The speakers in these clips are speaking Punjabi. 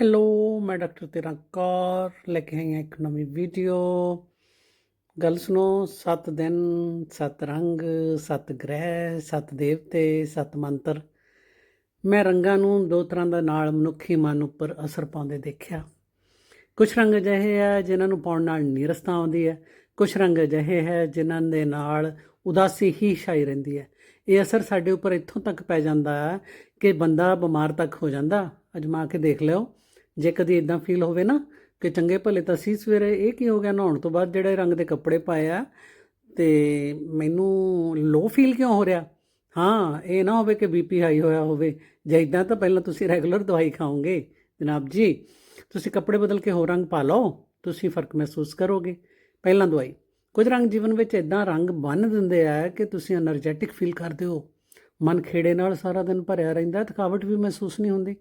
ਹੈਲੋ ਮੈਂ ਡਾਕਟਰ ਤੇਰਾ ਕੌਰ, ਲੈ ਕੇ ਆਈ ਹਾਂ ਇੱਕ ਨਵੀਂ ਵੀਡੀਓ। ਗੱਲ ਸੁਣੋ, ਸੱਤ ਦਿਨ, ਸੱਤ ਰੰਗ, ਸੱਤ ਗ੍ਰਹਿ, ਸੱਤ ਦੇਵਤੇ, ਸੱਤ ਮੰਤਰ। ਮੈਂ ਰੰਗਾਂ ਨੂੰ ਦੋ ਤਰ੍ਹਾਂ ਦਾ ਨਾਲ ਮਨੁੱਖੀ ਮਨ ਉੱਪਰ ਅਸਰ ਪਾਉਂਦੇ ਦੇਖਿਆ। ਕੁਝ ਰੰਗ ਅਜਿਹੇ ਆ ਜਿਨ੍ਹਾਂ ਨੂੰ ਪਾਉਣ ਨਾਲ ਨੀਰਸਤਾ ਆਉਂਦੀ ਹੈ। ਕੁਝ ਰੰਗ ਅਜਿਹੇ ਹੈ ਜਿਨ੍ਹਾਂ ਦੇ ਨਾਲ ਉਦਾਸੀ ਹੀ ਛਾਈ ਰਹਿੰਦੀ ਹੈ। ਇਹ ਅਸਰ ਸਾਡੇ ਉੱਪਰ ਇੱਥੋਂ ਤੱਕ ਪੈ ਜਾਂਦਾ ਹੈ ਕਿ ਬੰਦਾ ਬਿਮਾਰ ਤੱਕ ਹੋ ਜਾਂਦਾ। ਅਜਮਾ ਕੇ ਦੇਖ ਲਿਓ। ਜੇ ਕਦੀ ਇਦਾਂ ਫੀਲ ਹੋਵੇ ਨਾ ਕਿ ਚੰਗੇ ਭਲੇ ਤਾਂ ਸੀ ਸਵੇਰੇ ਇਹ ਕੀ ਹੋ ਗਿਆ, ਨਹਾਉਣ ਤੋਂ ਬਾਅਦ ਜਿਹੜੇ ਰੰਗ ਦੇ ਕੱਪੜੇ ਪਾਏ ਆ, ਤੇ ਮੈਨੂੰ ਲੋ ਫੀਲ ਕਿਉਂ ਹੋ ਰਿਹਾ? ਹਾਂ, ਇਹ ਨਾ ਹੋਵੇ ਕਿ ਬੀਪੀ ਹਾਈ ਹੋਇਆ ਹੋਵੇ, ਜੇ ਇਦਾਂ ਤਾਂ ਪਹਿਲਾਂ ਤੁਸੀਂ ਰੈਗੂਲਰ ਦਵਾਈ ਖਾਓਗੇ। ਜਨਾਬ ਜੀ, ਤੁਸੀਂ ਕੱਪੜੇ ਬਦਲ ਕੇ ਹੋਰ ਰੰਗ ਪਾ ਲਓ, ਤੁਸੀਂ ਫ਼ਰਕ ਮਹਿਸੂਸ ਕਰੋਗੇ। ਪਹਿਲਾਂ ਦਵਾਈ, ਕੁਝ ਰੰਗ ਜੀਵਨ ਵਿੱਚ ਇਦਾਂ ਰੰਗ ਬੰਨ ਦਿੰਦੇ ਆ ਕਿ ਤੁਸੀਂ એનર્ਜੈਟਿਕ ਫੀਲ ਕਰਦੇ ਹੋ। ਮਨ ਖੇੜੇ ਨਾਲ ਸਾਰਾ ਦਿਨ ਭਰਿਆ ਰਹਿੰਦਾ, ਥਕਾਵਟ ਵੀ ਮਹਿਸੂਸ ਨਹੀਂ ਹੁੰਦੀ।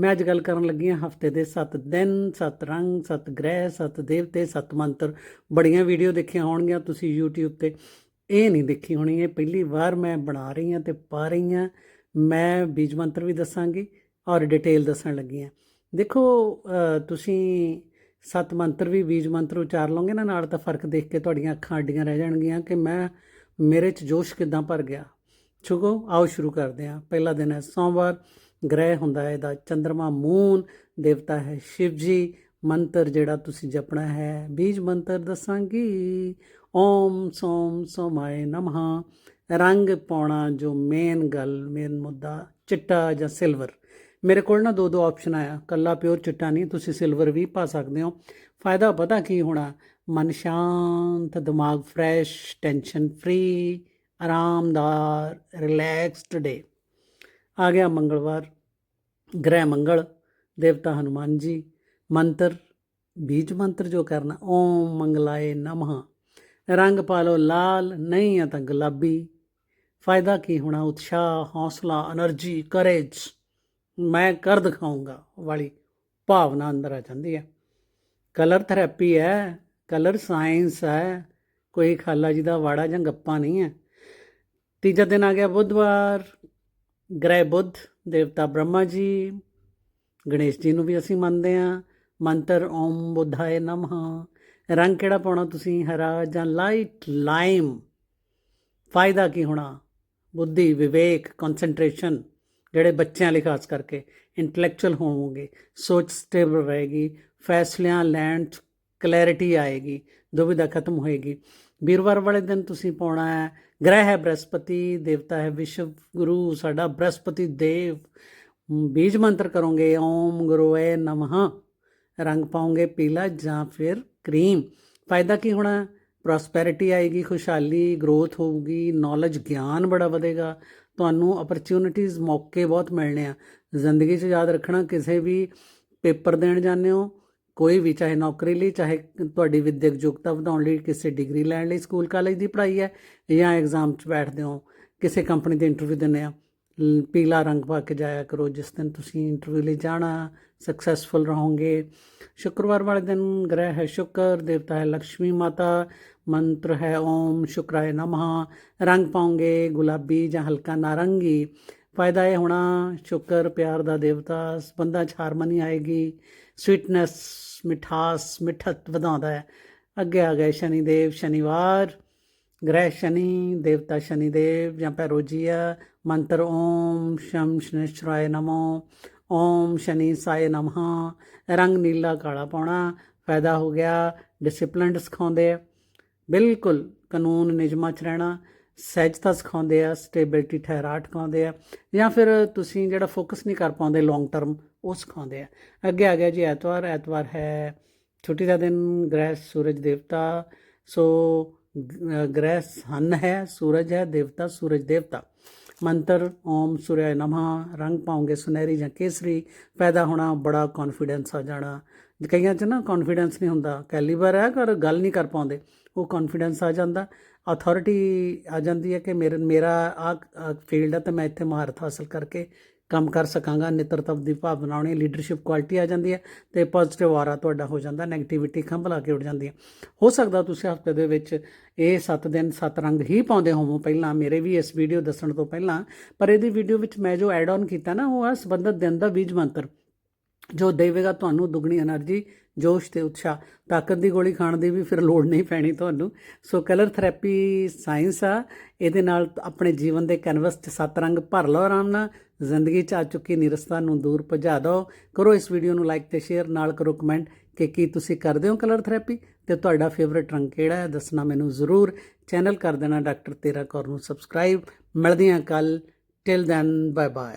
ਮੈਂ ਅੱਜ ਗੱਲ ਕਰਨ ਲੱਗੀ ਹਾਂ ਹਫ਼ਤੇ ਦੇ 7 ਦਿਨ 7 ਰੰਗ 7 ਗ੍ਰਹਿ 7 ਦੇਵਤੇ 7 ਮੰਤਰ। ਬੜੀਆਂ ਵੀਡੀਓ ਦੇਖੀਆਂ ਹੋਣਗੀਆਂ ਤੁਸੀਂ YouTube ਤੇ। ਇਹ ਨਹੀਂ ਦੇਖੀ ਹੋਣੀ, ਇਹ ਪਹਿਲੀ ਵਾਰ ਮੈਂ ਬਣਾ ਰਹੀ ਹਾਂ ਤੇ ਪਾ ਰਹੀ ਹਾਂ। ਮੈਂ ਬੀਜ ਮੰਤਰ ਵੀ ਦੱਸਾਂਗੀ ਔਰ ਡਿਟੇਲ ਦੱਸਣ ਲੱਗੀ ਹਾਂ। ਦੇਖੋ ਤੁਸੀਂ ਸੱਤ ਮੰਤਰ ਵੀ ਬੀਜ ਮੰਤਰ ਉਚਾਰ ਲਓਗੇ ਨਾ, ਨਾਲ ਤਾਂ ਫ਼ਰਕ ਦੇਖ ਕੇ ਤੁਹਾਡੀਆਂ ਅੱਖਾਂ ਅੱਡੀਆਂ ਰਹਿ ਜਾਣਗੀਆਂ ਕਿ ਮੈਂ ਮੇਰੇ 'ਚ ਜੋਸ਼ ਕਿਦਾਂ ਭਰ ਗਿਆ। ਛੁਗੋ, ਆਓ ਸ਼ੁਰੂ ਕਰਦੇ ਹਾਂ। ਪਹਿਲਾ ਦਿਨ ਹੈ ਸੋਮਵਾਰ। ਗ੍ਰਹਿ ਹੁੰਦਾ ਹੈ, ਇਹਦਾ ਚੰ드ਰਮਾ ਮੂਨ, ਦੇਵਤਾ ਹੈ ਸ਼ਿਵ ਜੀ। ਮੰਤਰ ਜਿਹੜਾ ਤੁਸੀਂ ਜਪਣਾ ਹੈ, ਬੀਜ ਮੰਤਰ ਦੱਸਾਂਗੀ। ਓਮ ਸੋਮ ਸੋਮਾਏ ਨਮః ਰੰਗ ਪਾਉਣਾ ਜੋ ਮੇਨ ਗੱਲ, ਮੇਨ ਮੁੱਦਾ, ਚਿੱਟਾ ਜਾਂ ਸਿਲਵਰ। ਮੇਰੇ ਕੋਲ ਨਾ ਦੋ ਦੋ ਆਪਸ਼ਨ ਆਇਆ, ਕੱਲਾ ਪਿਓਰ ਚਿੱਟਾ ਨਹੀਂ, ਤੁਸੀਂ ਸਿਲਵਰ ਵੀ ਪਾ ਸਕਦੇ ਹੋ। ਫਾਇਦਾ ਪਤਾ ਕੀ ਹੋਣਾ? ਮਨ ਸ਼ਾਂਤ, ਦਿਮਾਗ ਫਰੈਸ਼ ਟੈਨਸ਼ਨ ਫ੍ਰੀ ਆਰਾਮਦਾਰ ਰਿਲੈਕਸਡ ਡੇ आ गया मंगलवार ग्रह मंगल देवता हनुमान जी मंत्र बीज मंत्र जो करना ओम मंगलाए नमः ਰੰਗ ਪਾ ਲਓ ਲਾਲ, ਨਹੀਂ ਆ ਤਾਂ ਗੁਲਾਬੀ। ਫਾਇਦਾ ਕੀ ਹੋਣਾ? ਉਤਸ਼ਾਹ, ਹੌਸਲਾ એનર્ਜੀ ਕਰੇਜ ਮੈਂ ਕਰ ਦਿਖਾਉਂਗਾ ਵਾਲੀ ਭਾਵਨਾ ਅੰਦਰ ਆ ਜਾਂਦੀ ਹੈ ਕਲਰ ਥੈਰੇਪੀ ਹੈ, ਕਲਰ ਸਾਇੰਸ ਹੈ। ਕੋਈ ਖਾਲਾ ਜੀ ਦਾ ਵਾੜਾ ਜਾਂ ਗੱਪਾਂ ਨਹੀਂ ਹੈ। ਤੀਜਾ ਦਿਨ ਆ ਗਿਆ ਬੁੱਧਵਾਰ ਗ੍ਰਹਿ ਬੁੱਧ, ਦੇਵਤਾ ਬ੍ਰਹਮਾ ਜੀ, ਗਣੇਸ਼ ਜੀ ਨੂੰ ਵੀ ਅਸੀਂ ਮੰਨਦੇ ਹਾਂ। ਮੰਤਰ, ਓਮ ਬੁੱਧਾਏ ਨਮః। ਰੰਗ ਕਿਹੜਾ ਪਾਉਣਾ ਤੁਸੀਂ? ਹਰਾ ਜਾਂ ਲਾਈਟ? ਲਾਈਮ। ਫਾਇਦਾ ਕੀ ਹੋਣਾ? ਬੁੱਧੀ, ਵਿਵੇਕ ਕਨਸੈਂਟਰੇਸ਼ਨ ਜਿਹੜੇ ਬੱਚਿਆਂ ਲਈ ਖਾਸ ਕਰਕੇ ਇੰਟੈਲੈਕਚੁਅਲ ਹੋਵੋਗੇ। ਸੋਚ ਸਟੇਬਲ ਰਹੇਗੀ। ਫੈਸਲਿਆਂ, ਲੈਣ 'ਚ ਕਲੈਰਿਟੀ ਆਏਗੀ। ਦੁਵਿਧਾ ਖਤਮ ਹੋਏਗੀ। ਵੀਰਵਾਰ ਵਾਲੇ ਦਿਨ ਤੁਸੀਂ ਪਾਉਣਾ ਹੈ। ਗ੍ਰਹਿ ਹੈ ਬ੍ਰਹਸਪਤੀ, ਦੇਵਤਾ ਹੈ ਵਿਸ਼ਵ ਗੁਰੂ, ਸਾਡਾ ਬ੍ਰਹਸਪਤੀ ਦੇਵ। ਬੀਜ ਮੰਤਰ ਕਰੋਗੇ, ਓਮ ਗੁਰੂਏ ਨਮః। ਰੰਗ ਪਾਉਂਗੇ ਪੀਲਾ ਜਾਂ ਫਿਰ ਕਰੀਮ। ਫਾਇਦਾ ਕੀ ਹੋਣਾ? ਪ੍ਰੋਸਪੈਰਿਟੀ ਆਏਗੀ, ਖੁਸ਼ਹਾਲੀ ਗਰੋਥ ਹੋਊਗੀ ਨੌਲੇਜ ਗਿਆਨ ਬੜਾ ਵਧੇਗਾ। ਤੁਹਾਨੂੰ ਅਪਰਚੂਨਿਟੀਜ਼ ਮੌਕੇ ਬਹੁਤ ਮਿਲਣੇ ਆ। ਜ਼ਿੰਦਗੀ 'ਚ ਯਾਦ ਰੱਖਣਾ, ਕਿਸੇ ਵੀ ਪੇਪਰ ਦੇਣ ਜਾਂਦੇ ਹੋ ਕੋਈ ਵੀ, ਚਾਹੇ ਨੌਕਰੀ ਲਈ, ਚਾਹੇ ਤੁਹਾਡੀ ਵਿਦਿਅਕ ਯੋਗਤਾ ਵਧਾਉਣ ਲਈ, ਕਿਸੇ ਡਿਗਰੀ ਲੈਣ ਲਈ, ਸਕੂਲ, ਕਾਲਜ ਦੀ ਪੜ੍ਹਾਈ ਹੈ ਜਾਂ ਐਗਜ਼ਾਮ 'ਚ ਬੈਠਦੇ ਹੋ, ਕਿਸੇ ਕੰਪਨੀ ਦੇ ਇੰਟਰਵਿਊ ਦਿੰਦੇ ਆ ਲ- ਪੀਲਾ ਰੰਗ ਪਾ ਕੇ ਜਾਇਆ ਕਰੋ, ਜਿਸ ਦਿਨ ਤੁਸੀਂ ਇੰਟਰਵਿਊ ਲਈ ਜਾਣਾ ਸਕਸੈਸਫੁਲ ਰਹੋਗੇ। ਸ਼ੁੱਕਰਵਾਰ ਵਾਲੇ ਦਿਨ ਗ੍ਰਹਿ ਹੈ ਸ਼ੁਕਰ, ਦੇਵਤਾ ਹੈ ਲక్ష్ਮੀ ਮਾਤਾ, ਮੰਤਰ ਹੈ ਓਮ, ਸ਼ੁਕਰਾਏ ਨਮః ਰੰਗ ਪਾਉਂਗੇ ਗੁਲਾਬੀ ਜਾਂ ਹਲਕਾ ਨਾਰੰਗੀ। ਫਾਇਦਾ ਇਹ ਹੋਣਾ, ਸ਼ੁਕਰ, ਪਿਆਰ ਦਾ ਦੇਵਤਾ ਸੰਬੰਧਾਂ ਚ ਹਾਰਮਨੀ ਆਏਗੀ ਸਵੀਟਨੈਸ ਮਿਠਾਸ, ਮਿੱਠਤ ਵਧਾਉਂਦਾ ਹੈ। ਅੱਗੇ ਆ ਗਏ ਸ਼ਨੀ ਦੇਵ ਸ਼ਨੀਵਾਰ, ਗ੍ਰਹਿ ਸ਼ਨੀ, ਦੇਵਤਾ ਸ਼ਨੀ ਦੇਵ ਜਾਂ ਪੈਰੋਜੀਆ ਮੰਤਰ ਓਮ ਸ਼ਮ ਸ਼ਨਿਸ਼ਰਾਏ ਨਮੋ, ਓਮ ਸ਼ਨੀ ਸਾਏ ਨਮః ਰੰਗ ਨੀਲਾ ਕਾਲਾ ਪਾਉਣਾ, ਫਾਇਦਾ ਹੋ ਗਿਆ ਡਿਸਪਲਿਨ ਸਿਖਾਉਂਦੇ ਬਿਲਕੁਲ ਕਾਨੂੰਨ ਨਿਯਮਾਂ 'ਚ ਰਹਿਣਾ ਸਹਿਜਤਾ ਸਿਖਾਉਂਦੇ ਆ, ਸਟੇਬਿਲਟੀ ਠਹਿਰਾਅ ਟਿਕਾਉਂਦੇ ਆ, ਜਾਂ ਫਿਰ ਤੁਸੀਂ ਜਿਹੜਾ ਫੋਕਸ ਨਹੀਂ ਕਰ ਪਾਉਂਦੇ ਲੌਂਗ ਟਰਮ ਉਹ ਸਿਖਾਉਂਦੇ ਆ। ਅੱਗੇ ਆ ਗਿਆ ਜੀ ਐਤਵਾਰ ਐਤਵਾਰ ਹੈ ਛੁੱਟੀ ਦਾ ਦਿਨ, ਗ੍ਰਹਿ ਸੂਰਜ ਦੇਵਤਾ, ਸੋ ਗ੍ਰਹਿ ਹਨ ਹੈ, ਸੂਰਜ ਹੈ, ਦੇਵਤਾ, ਸੂਰਜ ਦੇਵਤਾ। ਮੰਤਰ, ਓਮ ਸੂਰਯ ਨਮః, ਰੰਗ ਪਾਉਂਗੇ ਸੁਨਹਿਰੀ ਜਾਂ ਕੇਸਰੀ, ਪੈਦਾ ਹੋਣਾ, ਬੜਾ ਕੌਨਫੀਡੈਂਸ ਆ ਜਾਣਾ। ਕਈਆਂ 'ਚ ਨਾ ਕੌਨਫੀਡੈਂਸ ਨਹੀਂ ਹੁੰਦਾ ਕੈਲੀਬਰ ਹੈ, ਪਰ ਗੱਲ ਨਹੀਂ ਕਰ ਪਾਉਂਦੇ। ਉਹ ਕੌਨਫੀਡੈਂਸ ਆ ਜਾਂਦਾ। ਅਥਾਰਟੀ ਆ ਜਾਂਦੀ ਹੈ ਕਿ ਮੇਰੇ, ਮੇਰਾ ਆ ਫੀਲਡ ਹੈ ਤਾਂ ਮੈਂ ਇੱਥੇ ਮਹਾਰਤ ਹਾਸਲ ਕਰਕੇ ਕੰਮ ਕਰ ਸਕਾਂਗਾ। ਨਿਤਰਤਵ ਦੀ ਭਾਵਨਾ ਆਉਣੀ ਲੀਡਰਸ਼ਿਪ ਕੁਆਲਿਟੀ ਆ ਜਾਂਦੀ ਹੈ ਤੇ ਪੋਜ਼ਿਟਿਵ ਆਰਾ ਤੁਹਾਡਾ ਹੋ ਜਾਂਦਾ 네ਗੇਟਿਵਿਟੀ ਖੰਭਲਾ ਕੇ ਉੱਡ ਜਾਂਦੀ ਹੈ। ਹੋ ਸਕਦਾ ਤੁਸੀਂ ਹਫ਼ਤੇ ਦੇ ਵਿੱਚ ਇਹ 7 ਦਿਨ 7 ਰੰਗ ਹੀ ਪਾਉਂਦੇ ਹੋਵੋ। ਪਹਿਲਾਂ ਮੇਰੇ ਵੀ ਇਸ ਵੀਡੀਓ ਦੱਸਣ ਤੋਂ ਪਹਿਲਾਂ, ਪਰ ਇਹਦੀ ਵੀਡੀਓ ਵਿੱਚ ਮੈਂ ਜੋ ਐਡ ਆਨ ਕੀਤਾ ਨਾ, ਉਹ ਆ ਸੰਬੰਧਤ ਦਿਨ ਦਾ ਬੀਜ ਮੰਤਰ, ਜੋ ਦੇਵੇਗਾ ਤੁਹਾਨੂੰ ਦੁੱਗਣੀ એનર્ਜੀ ਜੋਸ਼ ਤੇ ਉਤਸ਼ਾਹ, ਤਾਕਤ ਦੀ ਗੋਲੀ ਖਾਣ ਦੀ ਵੀ ਫਿਰ ਲੋੜ ਨਹੀਂ ਪੈਣੀ ਤੁਹਾਨੂੰ। ਸੋ ਕਲਰ ਥੈਰੇਪੀ ਸਾਇੰਸ ਆ। ਇਹਦੇ ਨਾਲ ਆਪਣੇ ਜੀਵਨ ਦੇ ਕੈਨਵਸ 'ਚ ਸੱਤ ਰੰਗ ਭਰ ਲਓ ਆਰਾਮ ਨਾਲ। ਜ਼ਿੰਦਗੀ 'ਚ ਆ ਚੁੱਕੀ ਨਿਰਸਤਾ ਨੂੰ ਦੂਰ ਭਜਾ ਦਿਓ। ਕਰੋ ਇਸ ਵੀਡੀਓ ਨੂੰ ਲਾਈਕ ਤੇ ਸ਼ੇਅਰ ਨਾਲ ਕਰੋ ਕਮੈਂਟ ਕਿ ਕੀ ਤੁਸੀਂ ਕਰਦੇ ਹੋ ਕਲਰ ਥੈਰੇਪੀ ਤੇ ਤੁਹਾਡਾ ਫੇਵਰਿਟ ਰੰਗ ਕਿਹੜਾ ਹੈ, ਦੱਸਣਾ ਮੈਨੂੰ ਜ਼ਰੂਰ। ਚੈਨਲ ਕਰ ਦੇਣਾ ਡਾਕਟਰ ਤੇਰਾ ਕੌਰ ਨੂੰ ਸਬਸਕ੍ਰਾਈਬ ਮਿਲਦੇ ਹਾਂ ਕੱਲ ਟਿਲ ਦੈਨ ਬਾਏ ਬਾਏ